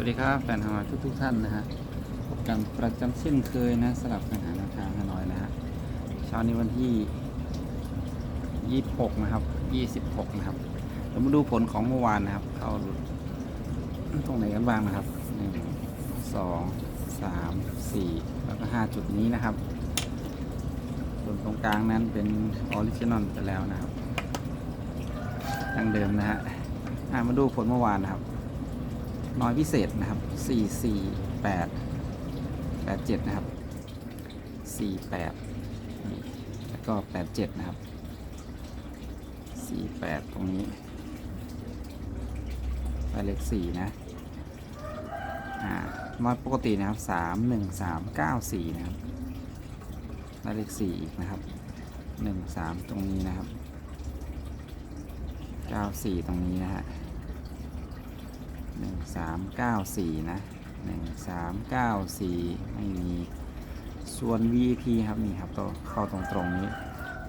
วัสดีครับแฟนฮานอยทุกทุกท่านนะฮะพบกันประจำเช่นเคยนะสลับกันหาแนวทางฮานอยนะฮะเช้านี้วันที่ 26 นะครับ 26 นะครับ เรามาดูผลของเมื่อวานนะครับ เข้าตรงไหนกันบ้างนะครับ 1 2 3 4 แล้วก็ 5 จุดนี้นะครับ ส่วนตรงกลางนั้นเป็นออริจินอลไปแล้วนะครับดังเดิมนะฮะมาดูผลเมื่อวานนะครับ น้อยพิเศษนะครับ 4 4 8 8 7 นะครับ 4 8นี่แล้วก็ 8 7 นะครับ 4 8 ตรงนี้ไปเลข4นะอ่ามาปกตินะครับ 3 1 3 9 4 นะครับไปเลข4อีกนะครับ 1 3 ตรงนี้นะครับ 9 4 ตรงนี้นะฮะ หนึ่งสามเก้าสี่นะหนึ่งสามเก้าสี่ไม่มีส่วน VIP ครับ นี่ครับตัวเข้าตรงตรงนี้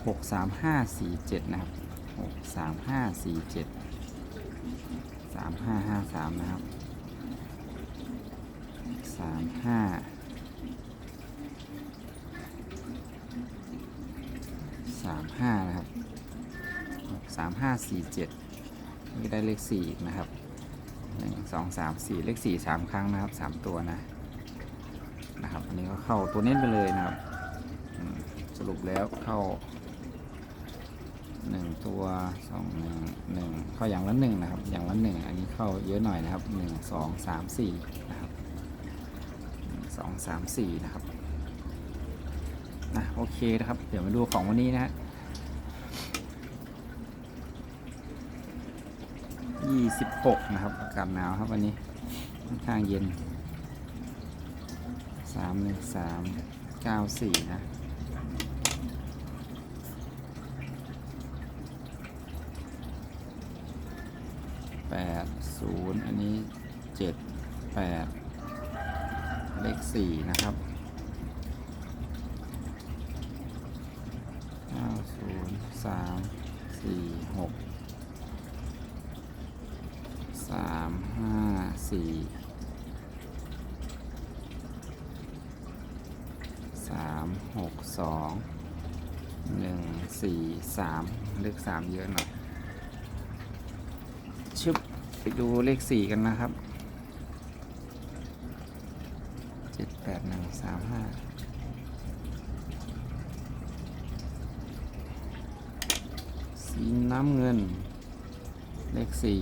หกสามห้าสี่เจ็ดนะครับหกสามห้าสี่เจ็ดสามห้าห้าสามนะครับสามห้าสามห้านะครับสามห้าสี่เจ็ดนี่ได้เลขสี่อีกนะครับ หนึ่งสองสามสี่เลขสี่สามครั้งนะครับสามตัวนะนะครับอันนี้ก็เข้าตัวเน้นไปเลยนะครับสรุปแล้วเข้าหนึ่งตัวสองหนึ่งหนึ่งเข้าอย่างละหนึ่งนะครับ อย่างละหนึ่งอันนี้เข้าเยอะหน่อยนะครับหนึ่งสองสามสี่นะครับสองสามสี่นะครับนะโอเคนะครับ เดี๋ยวมาดูของวันนี้นะฮะ ยี่สิบหกนะครับ อากาศหนาวครับวันนี้ค่อนข้างเย็นสามหนึ่งสามเก้าสี่นะแปดศูนย์อันนี้เจ็ดแปดเลขสี่นะครับเก้าศูนย์สามสี่หกามห้าสี่สามหกสองหนึ่งสี่สามเลขสามเยอะหน่อย ชึบไปดูเลขสี่กันนะครับเจ็ดแปดหนึ่งสามห้าสีน้ำเงิน เลขสี่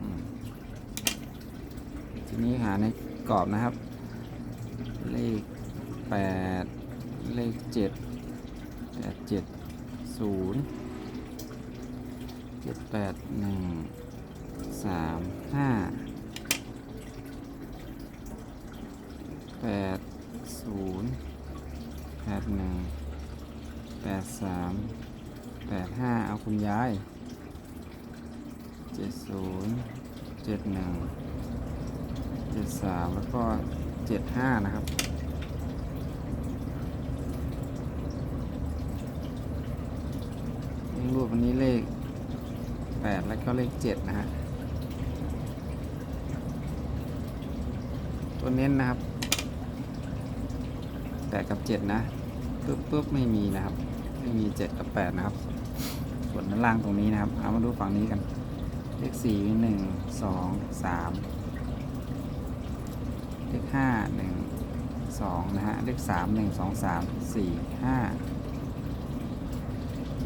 อืมทีนี้ หาในกรอบนะครับ เลขแปดเลขเจ็ดแปดเจ็ดศูนย์เจ็ดแปดหนึ่งสามห้าแปดศูนย์แปดหนึ่งแปดสามแปดห้าเอาคุณย้ายเจ็ดศูนย์ เจ็ดสามแล้วก็เจ็ดห้านะครับรูปวันนี้เลขแปดแล้วก็เลขเจ็ดนะฮะตัวเน้นนะครับแปดกับเจ็ดนะปึ๊บปึ๊บไม่มีนะครับ ไม่มีเจ็ดกับแปดนะครับ ส่วนด้านล่างตรงนี้นะครับ เอามาดูฝั่งนี้กัน เลขสี่หนึ่งสองสาม เลขห้าหนึ่งสองนะฮะเลขสามหนึ่งสองสามสี่ห้า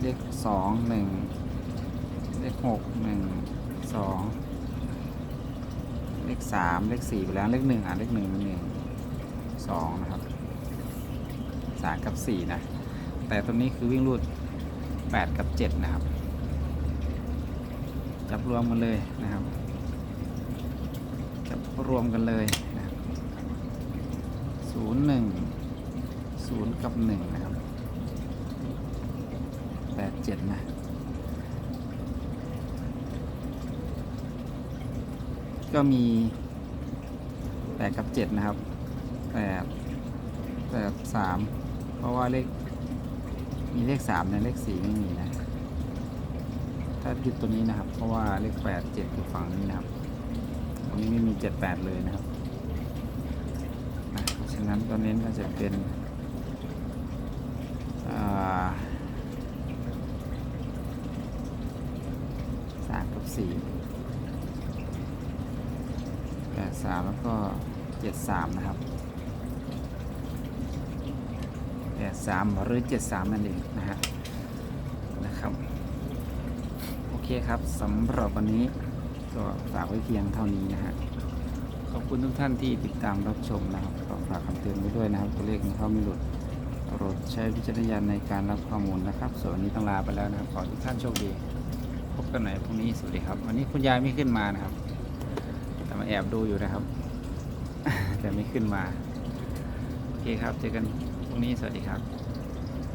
เลขสองหนึ่งเลขหกหนึ่งสองเลขสามเลขสี่ไปแล้วเลขหนึ่งอะเลขหนึ่งหนึ่งสองนะครับสามกับสี่นะ แต่ตัวนี้คือวิ่งรูดแปดกับเจ็ดนะครับ จับรวมกันเลยนะครับ จับรวมกันเลย ศูนย์หนึ่งศูนย์กับหนึ่งนะครับแปดเจ็ดนะก็มีแปดกับเจ็ดนะครับแปดแปดสามเพราะว่าเลขมีเลขสามนะเลขสี่ไม่มีนะถ้ายึดตัวนี้นะครับ เพราะว่าเลขแปดเจ็ดอยู่ฝั่งนี้นะครับตรงนี้ไม่มีเจ็ดแปดเลยนะครับ ฉะนั้นตัวเน้นก็จะเป็นสามกับสี่แปดสามแล้วก็เจ็ดสามนะครับแปดสามหรือเจ็ดสามนั่นเองนะฮะนะครับ โอเคครับสำหรับวันนี้ก็ฝากไว้เพียงเท่านี้นะฮะ อบคุณทุกท่านที่ติดตามรับชมนะครับก็ฝากคำเตือนไว้ด้วยนะครับ ตัวเลขเข้าไม่หลุดโปรดใช้วิจารณญาณในการรับข้อมูลนะครับ ส่วนวันนี้ต้องลาไปแล้วนะครับ ขอทุกท่านโชคดี พบกันใหม่พรุ่งนี้สวัสดีครับ วันนี้คุณยายไม่ขึ้นมานะครับ แต่มาแอบดูอยู่นะครับ แต่ไม่ขึ้นมา โอเคครับ เจอกันพรุ่งนี้สวัสดีครับ